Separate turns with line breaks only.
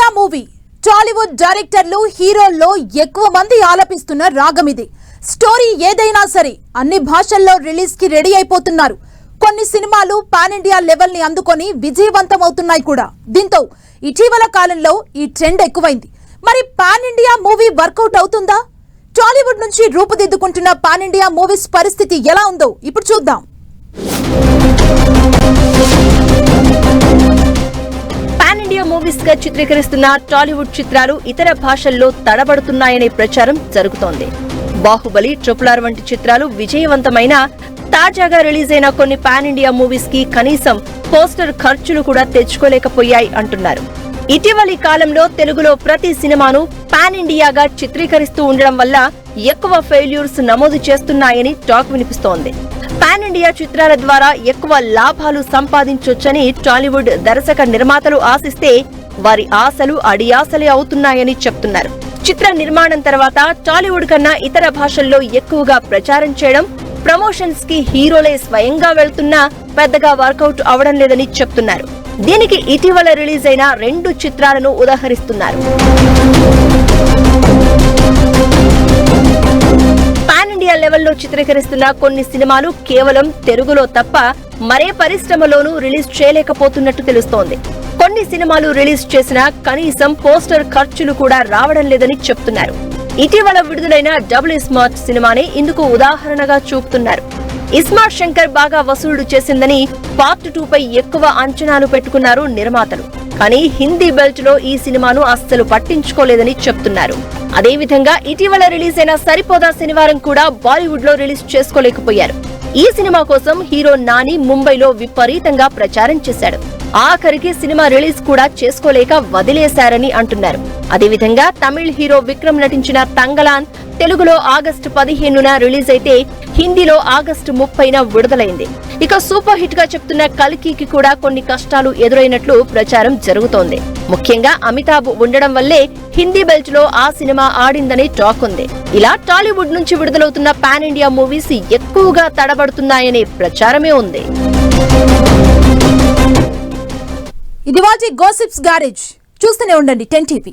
India movie. Tollywood డైరెక్టర్లు హీరోల్లో ఎక్కువ మంది ఆలపిస్తున్న రాగం ఇది. స్టోరీ ఏదైనా సరే అన్ని భాషల్లో రిలీజ్కి రెడీ అయిపోతున్నారు. కొన్ని సినిమాలు పాన్ ఇండియా లెవెల్ని అందుకొని విజయవంతమవుతున్నాయి కూడా. దీంతో ఇటీవల కాలంలో ఈ ట్రెండ్ ఎక్కువైంది. మరి పాన్ ఇండియా మూవీ వర్కౌట్ అవుతుందా? టాలీవుడ్ నుంచి రూపుదిద్దుకుంటున్న పాన్ ఇండియా మూవీస్ పరిస్థితి ఎలా ఉందో ఇప్పుడు చూద్దాం.
ఇండియా మూవీస్గా చిత్రీకరిస్తున్న టాలీవుడ్ చిత్రాలు ఇతర భాషల్లో తడబడుతున్నాయనే ప్రచారం జరుగుతోంది. బాహుబలి ట్రిపుల్ ఆర్ వంటి చిత్రాలు విజయవంతమైన తాజాగా రిలీజ్ అయిన కొన్ని పాన్ ఇండియా మూవీస్కి కనీసం పోస్టర్ ఖర్చులు కూడా తెచ్చుకోలేకపోయాయి అంటున్నారు. ఇటీవలి కాలంలో తెలుగులో ప్రతి సినిమాను పాన్ ఇండియాగా చిత్రీకరిస్తూ ఉండడం వల్ల ఎక్కువ ఫెయిల్యూర్స్ నమోదు చేస్తున్నాయని టాక్ వినిపిస్తోంది. పాన్ ఇండియా చిత్రాల ద్వారా ఎక్కువ లాభాలు సంపాదించొచ్చని టాలీవుడ్ దర్శక నిర్మాతలు ఆశిస్తే వారి ఆశలు అడియాసలే అవుతున్నాయని చెప్తున్నారు. చిత్ర నిర్మాణం తర్వాత టాలీవుడ్ కన్నా ఇతర భాషల్లో ఎక్కువగా ప్రచారం చేయడం ప్రమోషన్స్కి హీరోలే స్వయంగా వెళ్తున్నా పెద్దగా వర్కౌట్ అవడం లేదని చెప్తున్నారు. దీనికి ఇటీవల రిలీజ్ అయిన రెండు చిత్రాలను ఉదాహరిస్తున్నారు. చిత్రీకరిస్తున్న కొన్ని సినిమాలు కేవలం తెలుగులో తప్ప మరే పరిశ్రమలోనూ రిలీజ్ చేయలేకపోతున్నట్టు తెలుస్తోంది. కొన్ని సినిమాలు రిలీజ్ చేసినా కనీసం పోస్టర్ ఖర్చులు కూడా రావడం లేదని చెప్తున్నారు. ఇటీవల విడుదలైన డబుల్ స్మార్ట్ సినిమానే ఇందుకు ఉదాహరణగా చూపుతున్నారు. ఇస్మార్ట్ శంకర్ బాగా వసూళ్ళు చేసిందని పార్ట్ టూ పై ఎక్కువ అంచనాలు పెట్టుకున్నారు నిర్మాతలు. కానీ హిందీ బెల్ట్లో ఈ సినిమాను అస్సలు పట్టించుకోలేదని చెప్తున్నారు. అదేవిధంగా ఇటీవల రిలీజ్ అయిన సరిపోదా శనివారం కూడా బాలీవుడ్లో రిలీజ్ చేసుకోలేకపోయారు. ఈ సినిమా కోసం హీరో నాని ముంబైలో విపరీతంగా ప్రచారం చేశాడు. ఆఖరికి సినిమా రిలీజ్ కూడా చేసుకోలేక వదిలేశారని అంటున్నారు. అదేవిధంగా తమిళ్ హీరో విక్రమ్ నటించిన తంగలాన్ తెలుగులో ఆగస్టు పదిహేనున రిలీజ్ అయితే హిందీలో ఆగస్టు ముప్పైన విడుదలైంది. ఇక సూపర్ హిట్గా చెప్తున్న కల్కికి కూడా కొన్ని కష్టాలు ఎదురైనట్లు ప్రచారం జరుగుతోంది. ముఖ్యంగా అమితాబ్ ఉండడం వల్లే హిందీ బెల్ట్లో ఆ సినిమా ఆడిందని టాక్ ఉంది. ఇలా టాలీవుడ్ నుంచి విడుదలవుతున్న పాన్ ఇండియా మూవీస్ ఎక్కువగా తడబడుతున్నాయనే ప్రచారమే ఉంది.
ఇది వాటి గోసిప్స్ గ్యారేజ్ చూస్తూనే ఉండండి టెన్ టీవీ.